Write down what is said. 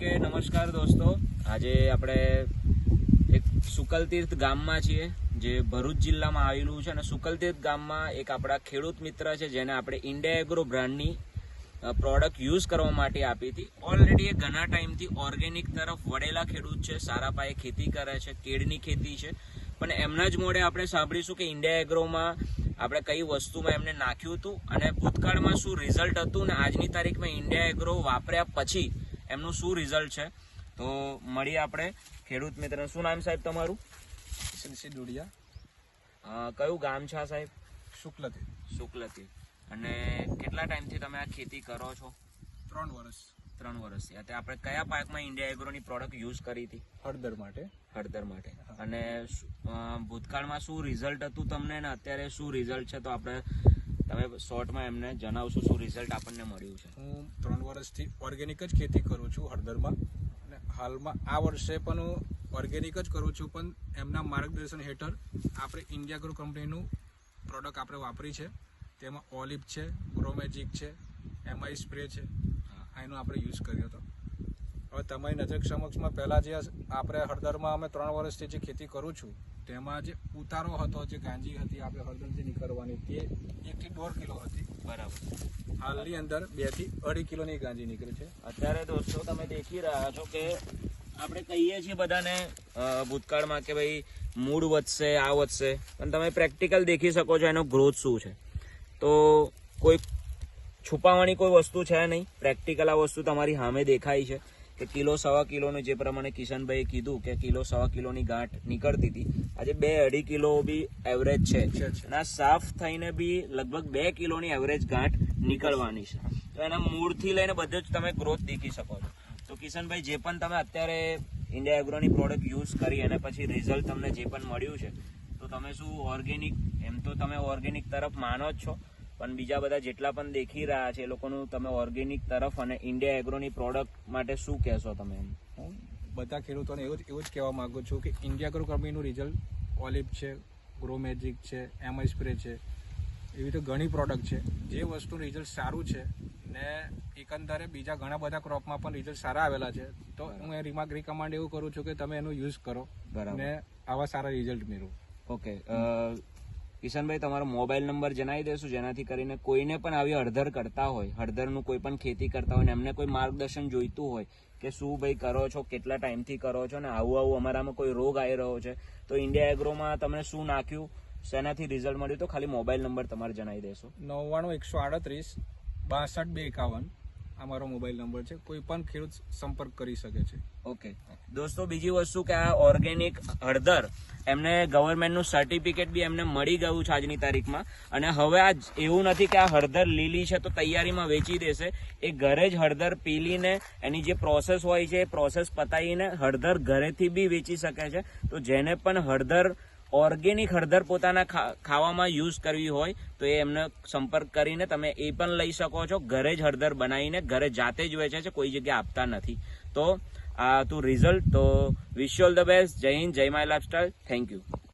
Okay નમસ્કાર દોસ્તો. આજે આપણે એક સુકલતીર્થ ગામમાં છીએ, જે ભરૂચ જિલ્લામાં આવેલું છે અને સુકલતીર્થ ગામમાં એક આપણા ખેડૂત મિત્ર છે, જેને આપણે ઇન્ડિયા એગ્રો બ્રાન્ડની પ્રોડક્ટ યુઝ કરવા માટે આપી હતી. ઓલરેડી એ ઘણા ટાઈમથી ઓર્ગેનિક તરફ વળેલા ખેડૂત છે, સારા પાયે ખેતી કરે છે, કેળની ખેતી છે. પણ એમના જ મોડે આપણે સાંભળીશું કે ઇન્ડિયા એગ્રોમાં આપણે કઈ વસ્તુમાં એમને નાખ્યું હતું અને ભૂતકાળમાં શું રિઝલ્ટ હતું ને આજની તારીખમાં ઇન્ડિયા એગ્રો વાપર્યા પછી એમનું શું રિઝલ્ટ છે? તો મળીએ આપણે ખેડૂત મિત્ર શું નામ સાહેબ તમારું? કિશનસિંહ દુડિયા કયું ગામ છે આ સાહેબ? શુક્લથી. શુક્લથી. અને કેટલા ટાઈમથી તમે આ ખેતી કરો છો? ત્રણ વર્ષ. ત્રણ વર્ષથી અત્યારે આપણે કયા પાકમાં ઇન્ડિયા એગ્રોની પ્રોડક્ટ યુઝ કરી હતી? હળદર માટે. હળદર માટે. અને ભૂતકાળમાં શું રિઝલ્ટ હતું તમને ને અત્યારે શું રિઝલ્ટ છે? તો આપણે તમે શોર્ટમાં એમને જણાવશો શું રિઝલ્ટ આપણને મળ્યું છે? હું ત્રણ વર્ષથી ઓર્ગેનિક જ ખેતી કરું છું હળદરમાં. અને હાલમાં આ વર્ષે પણ હું ઓર્ગેનિક જ કરું છું પણ એમના માર્ગદર્શન હેઠળ આપણે ઇન્ડિયા ગ્રો કંપનીનું પ્રોડક્ટ આપણે વાપરી છે. તેમાં ઓલિવ છે ગ્રોમેજિક છે એમઆઈ સ્પ્રે છે. એનો આપણે યુઝ કર્યો હતો. હવે તમારી નજર સમક્ષમાં પહેલાં જે આપણે હળદરમાં અમે ત્રણ વર્ષથી જે ખેતી કરું છું તેમાં જે ઉતારો હતો જે ગાંજી હતી આપણે હળદરથી નીકળવાની તે એકથી દોઢ કિલો હતી. બરાબર. હાલની અંદર બેથી અઢી કિલોની ગાંજી નીકળે છે. અત્યારે દોસ્તો તમે દેખી રહ્યા છો કે આપણે કહીએ છીએ બધાને ભૂતકાળમાં કે ભાઈ મૂળ વધશે આ વધશે પણ તમે પ્રેક્ટિકલ દેખી શકો છો એનો ગ્રોથ શું છે. તો કોઈ છુપાવવાની કોઈ વસ્તુ છે નહીં પ્રેક્ટિકલ આ વસ્તુ તમારી સામે દેખાય છે. કે કિલો સવા કિલોનું જે પ્રમાણે કિશનભાઈએ કીધું કે કિલો સવા કિલોની ગાંઠ નીકળતી હતી આજે બે અઢી કિલો બી એવરેજ છે. અને આ સાફ થઈને બી લગભગ બે કિલોની એવરેજ ગાંઠ નીકળવાની છે. તો એના મૂળથી લઈને બધું જ તમે ગ્રોથ દેખી શકો છો. તો કિશનભાઈ જે પણ તમે અત્યારે ઇન્ડિયા એગ્રોની પ્રોડક્ટ યુઝ કરી અને પછી રિઝલ્ટ તમને જે પણ મળ્યું છે તો તમે શું ઓર્ગેનિક એમ તો તમે ઓર્ગેનિક તરફ માનો જ છો. પણ બીજા બધા જેટલા પણ દેખી રહ્યા છે એ લોકોનું તમે ઓર્ગેનિક તરફ અને ઇન્ડિયા એગ્રોની પ્રોડક્ટ માટે શું કહેશો તમે એમ? હું બધા ખેડૂતોને એવું જ એવું જ કહેવા માંગુ છું કે ઇન્ડિયા એગ્રો કંપનીનું રિઝલ્ટ ઓલિપ છે ગ્રો મેજિક છે એમ સ્પ્રે છે એવી તો ઘણી પ્રોડક્ટ છે. જે વસ્તુનું રિઝલ્ટ સારું છે ને એકંદરે બીજા ઘણા બધા ક્રોપમાં પણ રિઝલ્ટ સારા આવેલા છે તો હું એ રિમાર્ક રિકમાન્ડ એવું કરું છું કે તમે એનો યુઝ કરો અને આવા સારા રિઝલ્ટ મેળવો. ઓકે કિશનભાઈ, તમારો મોબાઈલ નંબર જણાવી દેશું, જેનાથી કરીને કોઈને પણ આવી હળદર કરતા હોય, હળદરનું કોઈ પણ ખેતી કરતા હોય ને એમને કોઈ માર્ગદર્શન જોઈતું હોય કે શું ભાઈ કરો છો, કેટલા ટાઈમથી કરો છો ને આવું આવું અમારામાં કોઈ રોગ આવી રહ્યો છે, તો ઇન્ડિયા એગ્રોમાં તમને શું નાખ્યું, શેનાથી રિઝલ્ટ મળ્યું, તો ખાલી મોબાઈલ નંબર તમારે જણાવી દેશો. નવ્વાણું, એકસો આડત્રીસ, બાસઠ, બે એકાવન. આ મારો મોબાઈલ નંબર છે. કોઈ પણ ખેડૂત સંપર્ક કરી શકે છે. ઓકે. દોસ્તો, બીજી વસ્તુ કે આ ઓર્ગેનિક હળદર એમને ગવર્મેન્ટનું સર્ટિફિકેટ બી એમને મળી ગયું છે આજની તારીખમાં. અને હવે આ એવું નથી કે આ હળદર લીલી છે તો તૈયારીમાં વેચી દેશે. એ ઘરે જ હળદર પીલીને એની જે પ્રોસેસ હોય છે, એ પ્રોસેસ પતાવીને હળદર ઘરેથી બી વેચી શકે છે. તો જેને પણ હળદર ઓર્ગેનિક હળદર પોતાના ખાવામાં યુઝ કરવી હોય, તો એ એમને સંપર્ક કરીને તમે એ પણ લઈ શકો છો. ઘરે જ હળદર બનાવીને, ઘરે જાતે જ વેચે છે, કોઈ જગ્યાએ આપતા નથી. તો, આ તું રિઝલ્ટ તો વિશ all the best Jai Hind, Jai my lifestyle thank you